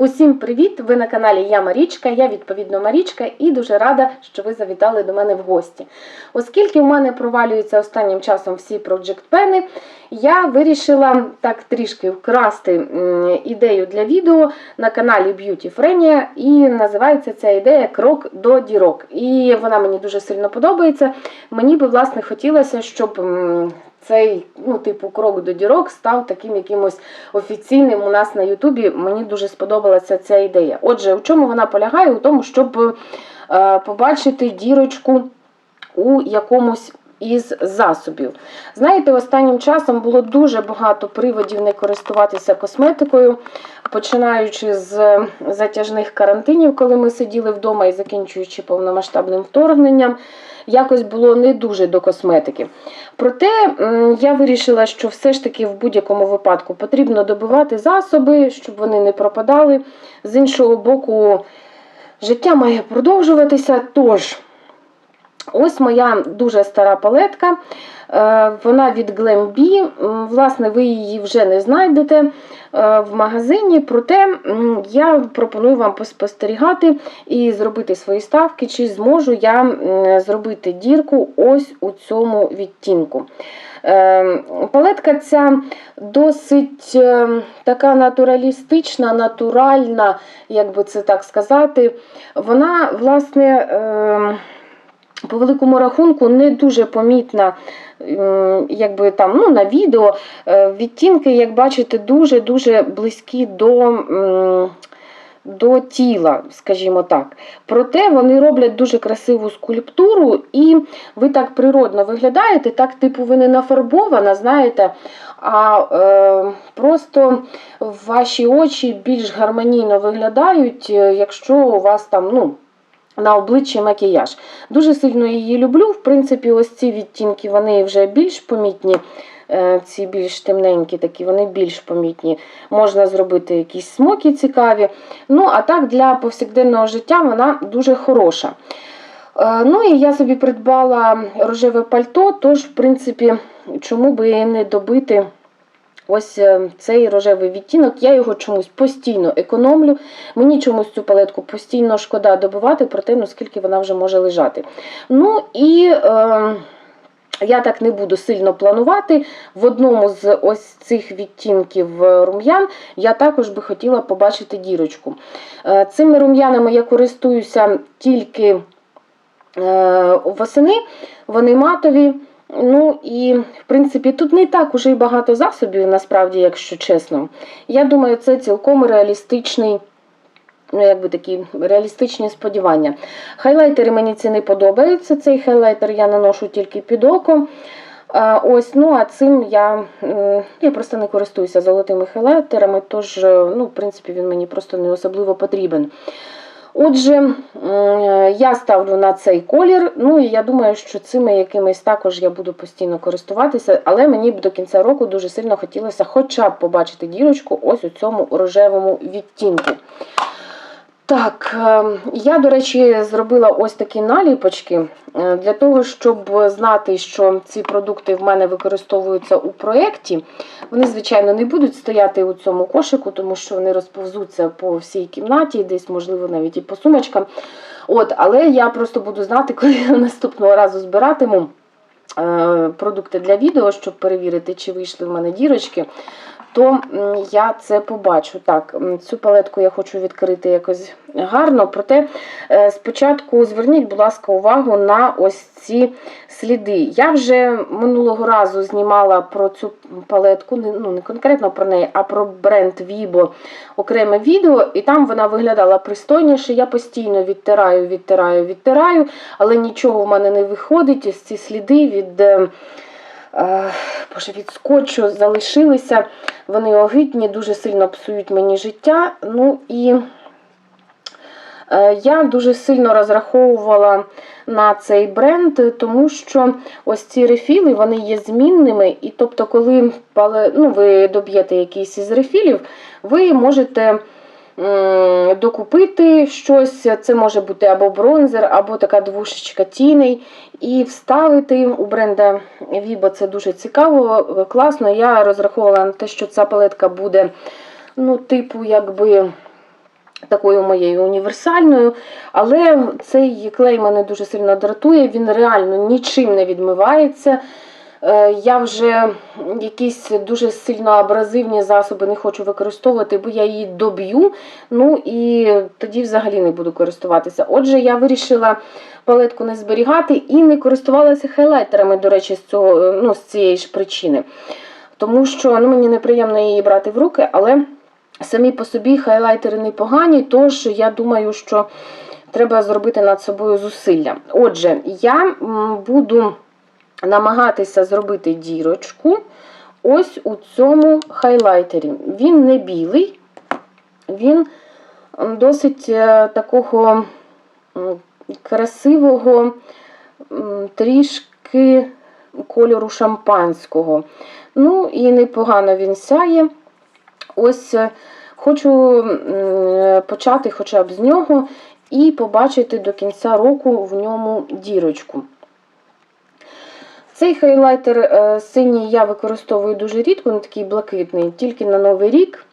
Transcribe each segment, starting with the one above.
Усім привіт! Ви на каналі Я Марічка, я відповідно Марічка, і дуже рада, що ви завітали до мене в гості. Оскільки в мене провалюються останнім часом всі Project Pen, я вирішила так трішки вкрасти ідею для відео на каналі Beauty Frenia, і називається ця ідея Крок до дірок. І вона мені дуже сильно подобається. Мені би власне хотілося, щоб цей ну, типу крок до дірок став таким якимось офіційним у нас на Ютубі. Мені дуже сподобалася ця ідея. Отже, у чому вона полягає? У тому, щоб е, побачити дірочку у якомусь із засобів. Знаєте, останнім часом було дуже багато приводів не користуватися косметикою, починаючи з затяжних карантинів, коли ми сиділи вдома і закінчуючи повномасштабним вторгненням. Якось було не дуже до косметики. Проте я вирішила, що все ж таки в будь-якому випадку потрібно добивати засоби, щоб вони не пропадали. З іншого боку, життя має продовжуватися. Тож, ось моя дуже стара палетка. Е, Вона від Glam.B. М, Власне, ви її вже не знайдете е, в магазині, проте я пропоную вам поспостерігати і зробити свої ставки, чи зможу я зробити дірку ось у цьому відтінку. Е, Палетка ця досить така натуралістична, натуральна, як би це так сказати. Вона, власне, по великому рахунку не дуже помітна якби там, ну, на відео. Е, Відтінки, як бачите, дуже-дуже близькі до. До тіла, скажімо так. Проте вони роблять дуже красиву скульптуру, і ви так природно виглядаєте, так, типу, ви не нафарбована, знаєте, а е, просто ваші очі більш гармонійно виглядають, е, якщо у вас там, ну, на обличчі макіяж. Дуже сильно її люблю. В принципі, ось ці відтінки вони вже більш помітні. е, Ці більш темненькі, такі, вони більш помітні. Можна зробити якісь смоки цікаві. Ну, а так для повсякденного життя вона дуже хороша. Е, Ну і я собі придбала рожеве пальто, тож, в принципі, чому би не добити ось е, цей рожевий відтінок. Я його чомусь постійно економлю. Мені чомусь цю палетку постійно шкода добивати, проте, ну скільки вона вже може лежати. Ну і. Е, я так не буду сильно планувати. В одному з ось цих відтінків е, рум'ян я також би хотіла побачити дірочку. Е, Цими рум'янами я користуюся тільки восени, вони матові. Ну і, в принципі, тут не так уже й багато засобів, насправді, якщо чесно. Я думаю, це цілком реалістичний. Ну, якби такі реалістичні сподівання. Хайлайтери мені ці не подобаються. Цей хайлайтер я наношу тільки під око. Ось, ну, а цим я я просто не користуюся золотими хайлайтерами, тож, е, ну, в принципі, він мені просто не особливо потрібен. Отже, я ставлю на цей колір. Ну і я думаю, що цими якимись також я буду постійно користуватися, але мені б до кінця року дуже сильно хотілося хоча б побачити дірочку ось у цьому рожевому відтінку. Так, е, я, до речі, зробила ось такі наліпочки е, для того, щоб знати, що ці продукти в мене використовуються у проєкті. Вони, звичайно, не будуть стояти у цьому кошику, тому що вони розповзуться по всій кімнаті, десь, можливо, навіть і по сумочкам. От, але я просто буду знати, коли я наступного разу збиратиму е, продукти для відео, щоб перевірити, чи вийшли в мене дірочки то я це побачу. Так, цю палетку я хочу відкрити якось гарно. Проте е, спочатку зверніть, будь ласка, увагу на ось ці сліди. Я вже минулого разу знімала про цю палетку, ну не конкретно про неї, а про бренд Vibo окреме відео, і там вона виглядала пристойніше. Я постійно відтираю, відтираю, відтираю, але нічого в мене не виходить. Ось ці сліди від. Е, Боже, від скотчу залишилися. Вони огидні, дуже сильно псують мені життя. Ну і е, я дуже сильно розраховувала на цей бренд, тому що ось ці рефіли вони є змінними. І тобто, коли ну, ви доб'єте якийсь із рефілів, ви можете докупити щось. Це може бути або бронзер, або така двушечка тіней. І вставити у бренда Vibo це дуже цікаво, класно. Я розраховувала на те, що ця палетка буде, ну, типу, якби такою моєю універсальною. Але цей клей мене дуже сильно дратує, він реально нічим не відмивається. Е, Я вже якісь дуже сильно абразивні засоби не хочу використовувати, бо я її доб'ю. Ну і тоді взагалі не буду користуватися. Отже, я вирішила палетку не зберігати і не користувалася хайлайтерами, до речі, з, цього, е, ну, з цієї ж причини. Тому що ну, мені неприємно її брати в руки, але самі по собі хайлайтери непогані, тож я думаю, що треба зробити над собою зусилля. Отже, я буду намагатися зробити дірочку ось у цьому хайлайтері. Він не білий, він досить е, такого красивого, трішки кольору шампанського. Ну і непогано він сяє. Ось е, хочу почати хоча б з нього і побачити до кінця року в ньому дірочку. Цей хайлайтер е, синій я використовую дуже рідко, він такий блакитний, тільки на Новий рік.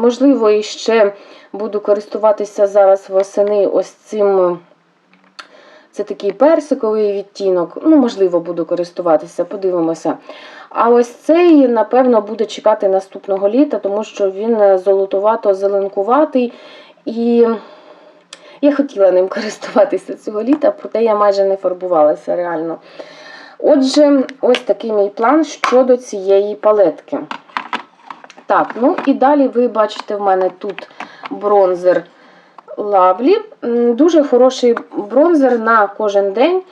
Можливо, і ще буду користуватися зараз восени ось цим. Це такий персиковий відтінок. Ну, можливо, буду користуватися, подивимося. А ось цей, напевно, буде чекати наступного літа, тому що він е, золотувато-зеленкуватий. І я хотіла ним користуватися цього літа, проте я майже не фарбувалася реально. Отже, ось такий мій план щодо цієї палетки. Так, ну і далі ви бачите в мене тут бронзер Лавлі. Дуже хороший бронзер на кожен день.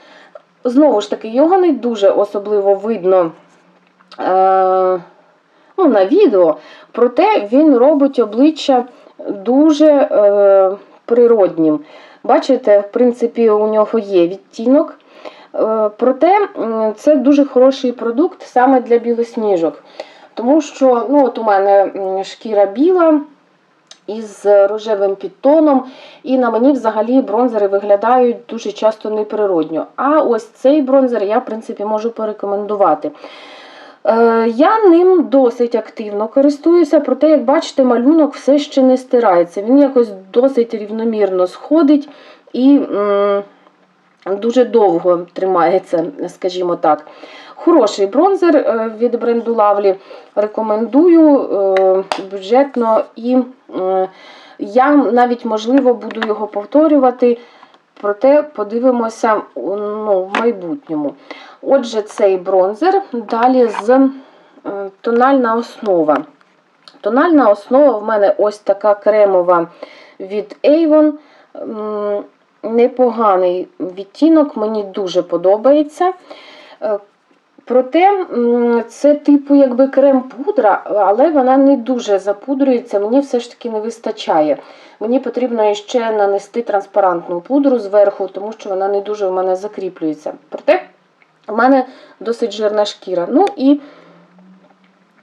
Знову ж таки, його не дуже особливо видно е, ну, на відео, проте він робить обличчя дуже е, природнім. Бачите, в принципі, у нього є відтінок. Е, Проте це дуже хороший продукт саме для білосніжок. Тому що ну, от у мене шкіра біла із рожевим підтоном, і на мені взагалі бронзери виглядають дуже часто неприродньо. А ось цей бронзер я, в принципі, можу порекомендувати. Е, Я ним досить активно користуюся, проте, як бачите, малюнок все ще не стирається. Він якось досить рівномірно сходить і дуже довго тримається, скажімо так. Хороший бронзер е, від бренду Lovely. Рекомендую е, бюджетно і я навіть, можливо, буду його повторювати, проте подивимося ну, в майбутньому. Отже, цей бронзер. Далі з е, тональна основа. Тональна основа в мене ось така кремова від Avon. Непоганий відтінок, мені дуже подобається. Е, Проте це типу якби крем-пудра, але вона не дуже запудрюється, мені все ж таки не вистачає. Мені потрібно ще нанести транспарантну пудру зверху, тому що вона не дуже в мене закріплюється. Проте в мене досить жирна шкіра. Ну і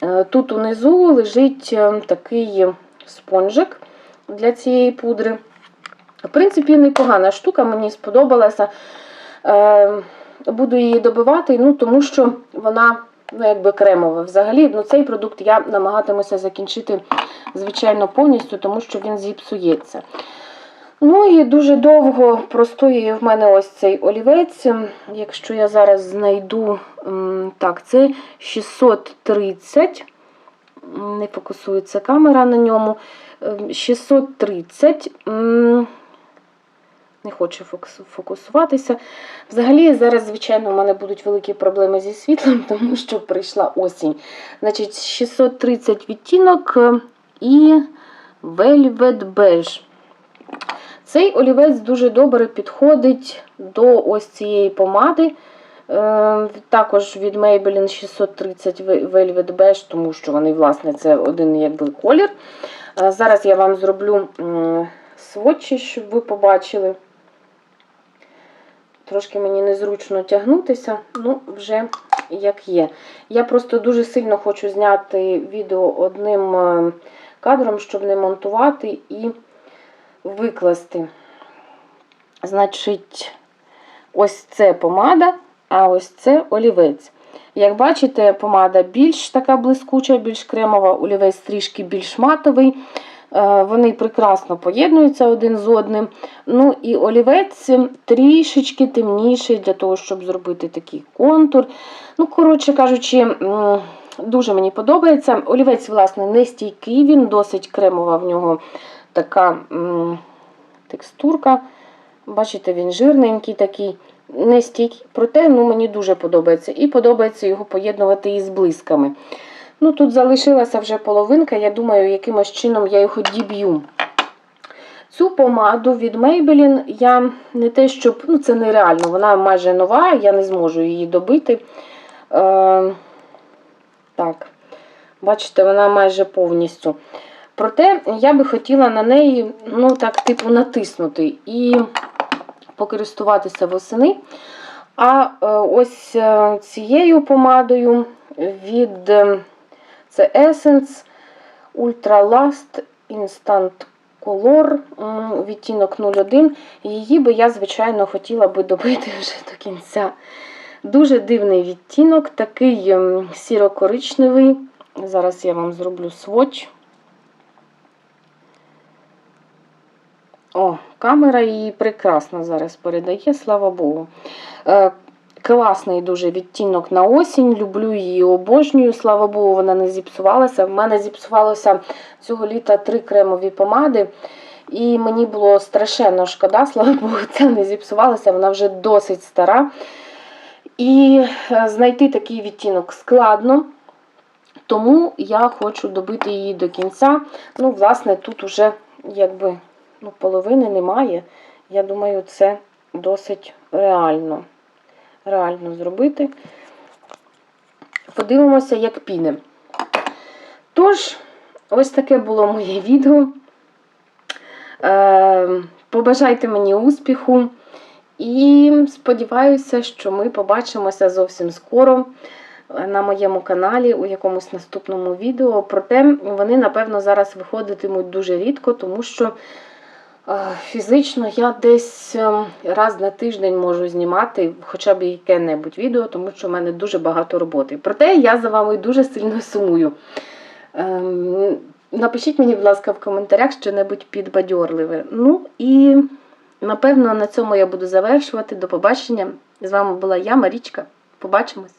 е, тут унизу лежить е, такий спонжик для цієї пудри. В принципі, непогана штука, мені сподобалася. Е, Буду її добивати, ну, тому що вона ну, якби кремова. Взагалі, ну, цей продукт я намагатимуся закінчити, звичайно, повністю, тому що він зіпсується. Ну і дуже довго простоює в мене ось цей олівець. Якщо я зараз знайду, так, це 630, не фокусується камера на ньому. Ем, 630. Не хочу фокусуватися. Взагалі, зараз, звичайно, у мене будуть великі проблеми зі світлом, тому що прийшла осінь. Значить, 630 відтінок е, і Velvet Beige. Цей олівець дуже добре підходить до ось цієї помади. Е, Також від Maybelline 630 Velvet Beige, тому що вони, власне, це один якби колір. Е, Зараз я вам зроблю м, сводчі, щоб ви побачили. Трошки мені незручно тягнутися, ну, вже як є. Я просто дуже сильно хочу зняти відео одним е, кадром, щоб не монтувати і викласти. Значить, ось це помада, а ось це олівець. Як бачите, помада більш така блискуча, більш кремова, олівець трішки більш матовий. Е, Вони прекрасно поєднуються один з одним. Ну і олівець трішечки темніший для того, щоб зробити такий контур. Ну, коротше кажучи, дуже мені подобається. Олівець, власне, не стійкий, він досить кремова в нього така текстурка. Бачите, він жирненький такий, не стійкий. Проте ну, мені дуже подобається. І подобається його поєднувати із блисками. Ну, тут залишилася вже половинка, я думаю, якимось чином я його діб'ю. Цю помаду від Maybelline я не те, щоб. Ну, це нереально, вона майже нова, я не зможу її добити. Е, так, бачите, вона майже повністю. Проте я би хотіла на неї, ну, так, типу, натиснути і покористуватися восени. А е, ось е, цією помадою від е, це Essence Ultra Last Instant Color відтінок 01. Її би я, звичайно, хотіла би добити вже до кінця. Дуже дивний відтінок, такий ем, сіро-коричневий. Зараз я вам зроблю сводч. О, камера її прекрасно зараз передає, слава Богу. Класний дуже відтінок на осінь. Люблю її, обожнюю. Слава Богу, вона не зіпсувалася. В мене зіпсувалося цього літа три кремові помади. І мені було страшенно шкода, слава Богу, ця не зіпсувалася, вона вже досить стара. І е, знайти такий відтінок складно. Тому я хочу добити її до кінця. Ну, власне, тут уже якби ну, половини немає. Я думаю, це досить реально. Реально зробити. Подивимося, як піде. Тож, ось таке було моє відео. Е, побажайте мені успіху. І сподіваюся, що ми побачимося зовсім скоро на моєму каналі у якомусь наступному відео. Проте вони, напевно, зараз виходитимуть дуже рідко, тому що е, фізично я десь е, раз на тиждень можу знімати хоча б яке-небудь відео, тому що в мене дуже багато роботи. Проте я за вами дуже сильно сумую. Ем, Напишіть мені, будь ласка, в коментарях щось підбадьорливе. Ну і напевно на цьому я буду завершувати. До побачення. З вами була я, Марічка. Побачимось!